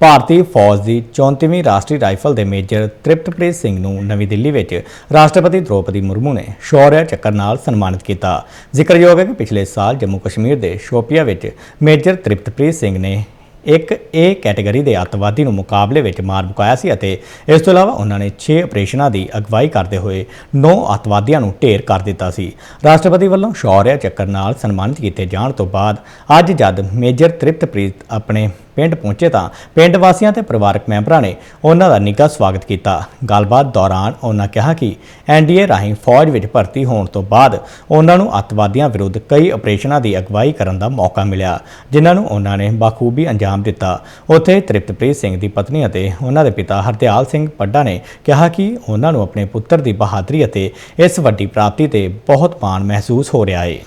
ਭਾਰਤੀ ਫੌਜ ਦੀ 34ਵੀਂ ਰਾਸ਼ਟਰੀ ਰਾਈਫਲ ਦੇ ਮੇਜਰ ਤ੍ਰਿਪਤਪ੍ਰੀਤ ਸਿੰਘ ਨੂੰ ਨਵੀਂ ਦਿੱਲੀ ਵਿੱਚ ਰਾਸ਼ਟਰਪਤੀ ਦ੍ਰੋਪਦੀ ਮੁਰਮੂ ਨੇ ਸ਼ੌਰਯ ਚੱਕਰ ਨਾਲ ਸਨਮਾਨਿਤ ਕੀਤਾ। ਜ਼ਿਕਰਯੋਗ ਹੈ ਕਿ ਪਿਛਲੇ ਸਾਲ ਜੰਮੂ ਕਸ਼ਮੀਰ ਦੇ ਸ਼ੋਪੀਆ ਵਿੱਚ ਮੇਜਰ ਤ੍ਰਿਪਤਪ੍ਰੀਤ ਸਿੰਘ ਨੇ ਇੱਕ ਏ ਕੈਟਾਗਰੀ ਦੇ ਅੱਤਵਾਦੀ ਨੂੰ ਮੁਕਾਬਲੇ ਵਿੱਚ ਮਾਰ ਮੁਕਾਇਆ ਸੀ ਅਤੇ ਇਸ ਤੋਂ ਇਲਾਵਾ ਉਹਨਾਂ ਨੇ 6 ਆਪਰੇਸ਼ਨਾਂ ਦੀ ਅਗਵਾਈ ਕਰਦੇ ਹੋਏ 9 ਅੱਤਵਾਦੀਆਂ ਨੂੰ ਢੇਰ ਕਰ ਦਿੱਤਾ ਸੀ। ਰਾਸ਼ਟਰਪਤੀ ਵੱਲੋਂ ਸ਼ੌਰਯ ਚੱਕਰ ਨਾਲ ਸਨਮਾਨਿਤ ਕੀਤੇ ਜਾਣ ਤੋਂ ਬਾਅਦ ਅੱਜ ਜਦ ਮੇਜਰ ਤ੍ਰਿਪਤਪ੍ਰੀਤ ਆਪਣੇ ਪਿੰਡ ਪਹੁੰਚੇ ਤਾਂ ਪਿੰਡ ਵਾਸੀਆਂ ਤੇ ਪਰਿਵਾਰਕ ਮੈਂਬਰਾਂ ਨੇ ਉਹਨਾਂ ਦਾ ਨਿੱਘਾ ਸਵਾਗਤ ਕੀਤਾ। ਗੱਲਬਾਤ ਦੌਰਾਨ ਉਹਨਾਂ ਕਿਹਾ ਕਿ ਐਨਡੀਏ ਰਾਹੀਂ ਫੌਜ ਵਿੱਚ ਭਰਤੀ ਹੋਣ ਤੋਂ ਬਾਅਦ ਉਹਨਾਂ ਨੂੰ ਅੱਤਵਾਦੀਆਂ ਵਿਰੁੱਧ ਕਈ ਆਪਰੇਸ਼ਨਾਂ ਦੀ ਅਗਵਾਈ ਕਰਨ ਦਾ ਮੌਕਾ ਮਿਲਿਆ, ਜਿਨ੍ਹਾਂ ਨੂੰ ਉਹਨਾਂ ਨੇ ਬਾਖੂਬੀ ਅੰਜਾਮ ਦਿੱਤਾ। ਉੱਥੇ ਤ੍ਰਿਪਤਪ੍ਰੀਤ ਸਿੰਘ ਦੀ ਪਤਨੀ ਅਤੇ ਉਹਨਾਂ ਦੇ ਪਿਤਾ ਹਰਦਿਆਲ ਸਿੰਘ ਪੱਡਾ ਨੇ ਕਿਹਾ ਕਿ ਉਹਨਾਂ ਨੂੰ ਆਪਣੇ ਪੁੱਤਰ ਦੀ ਬਹਾਦਰੀ ਅਤੇ ਇਸ ਵੱਡੀ ਪ੍ਰਾਪਤੀ ਤੇ ਬਹੁਤ ਮਾਣ ਮਹਿਸੂਸ ਹੋ ਰਿਹਾ ਹੈ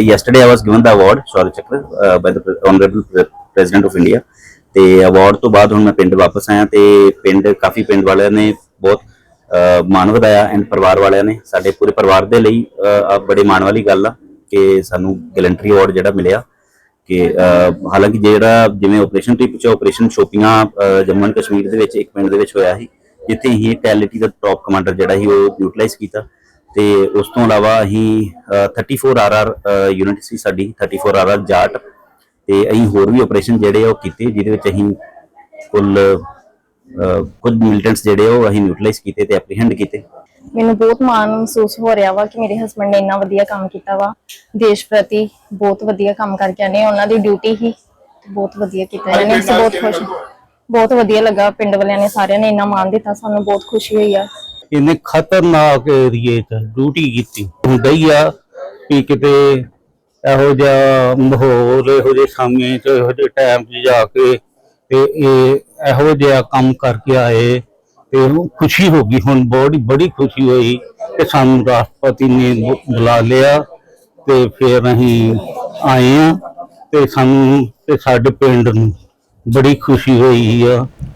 yesterday I was given the award Shaurya Chakra uh, by the Honorable President of India. ਤੇ ਅਵਾਰਡ ਤੋਂ ਬਾਅਦ ਹੁਣ ਮੈਂ ਪਿੰਡ ਵਾਪਸ ਆਇਆ ਤੇ ਪਿੰਡ ਕਾਫੀ ਪਿੰਡ ਵਾਲਿਆਂ ਨੇ ਬਹੁਤ ਮਾਣ ਵਧਾਇਆ ਐਂਡ ਪਰਿਵਾਰ ਵਾਲਿਆਂ ਨੇ। ਸਾਡੇ ਪੂਰੇ ਪਰਿਵਾਰ ਦੇ ਲਈ ਅਹ, ਬੜੇ ਮਾਣ ਵਾਲੀ ਗੱਲ ਆ ਕਿ ਸਾਨੂੰ ਗੈਲੰਟਰੀ ਅਵਾਰਡ ਜਿਹੜਾ ਮਿਲਿਆ ਕਿ ਹਾਲਾਂਕਿ ਜਿਹੜਾ ਜਿਵੇਂ ਆਪਰੇਸ਼ਨ ਟ੍ਰਿਪ ਚ ਆਪਰੇਸ਼ਨ ਸ਼ੋਪੀਆਂ ਜੰਮੂ ਐਂਡ ਕਸ਼ਮੀਰ ਦੇ ਵਿੱਚ ਇੱਕ ਪਿੰਡ ਦੇ ਵਿੱਚ ਹੋਇਆ ਸੀ ਜਿੱਥੇ ਹੀ ਟੈਲਿਟੀ ਦਾ ਟੌਪ ਕਮਾਂਡਰ ਜਿਹੜਾ ਸੀ ਉਹ ਯੂਟਿਲਾਈਜ਼ ਕੀਤਾ। ਤੇ ਉਸ ਤੋਂ ਇਲਾਵਾ ਅਸੀਂ 34 ਆਰਆਰ ਯੂਨਿਟ ਸੀ ਸਾਡੀ 34 ਆਰਆਰ ਜਾਟ। ਤੇ ਅਸੀਂ ਹੋਰ ਵੀ ਆਪਰੇਸ਼ਨ ਜਿਹੜੇ ਉਹ ਕੀਤੇ, ਜਿਹਦੇ ਵਿੱਚ ਅਸੀਂ ਕੁੱਲ ਕੁਝ ਮਿਲੀਟੈਂਟਸ ਜਿਹੜੇ ਉਹ ਅਸੀਂ ਨਿਊਟਰਲਾਈਜ਼ ਕੀਤੇ ਤੇ ਐਪਰੀਹੈਂਡ ਕੀਤੇ। ਮੈਨੂੰ ਬਹੁਤ ਮਾਣ ਮਹਿਸੂਸ ਹੋ ਰਿਹਾ ਵਾ ਕਿ ਮੇਰੇ ਹਸਬੰਡ ਨੇ ਇੰਨਾ ਵਧੀਆ ਕੰਮ ਕੀਤਾ ਵਾ। ਦੇਸ਼ ਪ੍ਰਤੀ ਬਹੁਤ ਵਧੀਆ ਕੰਮ ਕਰਕੇ ਆਨੇ ਉਹਨਾਂ ਦੀ ਡਿਊਟੀ ਹੀ ਬਹੁਤ ਵਧੀਆ ਕੀਤਾ ਇਹਨਾਂ ਨੇ। ਅਸੀਂ ਬਹੁਤ ਖੁਸ਼ ਬਹੁਤ ਵਧੀਆ ਲੱਗਾ, ਪਿੰਡ ਵਾਲਿਆਂ ਨੇ ਸਾਰਿਆਂ ਨੇ ਇੰਨਾ ਮਾਣ ਦਿੱਤਾ, ਸਾਨੂੰ ਬਹੁਤ ਖੁਸ਼ੀ ਹੋਈ ਆ। ਇਹਨੇ ਖਤਰਨਾਕ ਏਰੀਏ 'ਚ ਡਿਊਟੀ ਕੀਤੀ। ਹੁੰਦਾ ਹੀ ਆ ਕਿ ਕਿਤੇ ਇਹੋ ਜਿਹਾ ਮਾਹੌਲ, ਇਹੋ ਜਿਹੇ ਸਮੇਂ 'ਚ, ਇਹੋ ਜਿਹੇ ਟਾਈਮ 'ਚ ਜਾ ਕੇ ਤੇ ਇਹ ਇਹੋ ਜਿਹਾ ਕੰਮ ਕਰਕੇ ਆਏ ਤੇ ਖੁਸ਼ੀ ਹੋ ਗਈ। ਹੁਣ ਬੜੀ ਬੜੀ ਖੁਸ਼ੀ ਹੋਈ ਕਿ ਸਾਨੂੰ ਰਾਸ਼ਟਰਪਤੀ ਨੇ ਬੁਲਾ ਲਿਆ ਤੇ ਫਿਰ ਅਸੀਂ ਆਏ ਆ ਤੇ ਸਾਨੂੰ ਤੇ ਸਾਡੇ ਪਿੰਡ ਨੂੰ ਬੜੀ ਖੁਸ਼ੀ ਹੋਈ ਆ।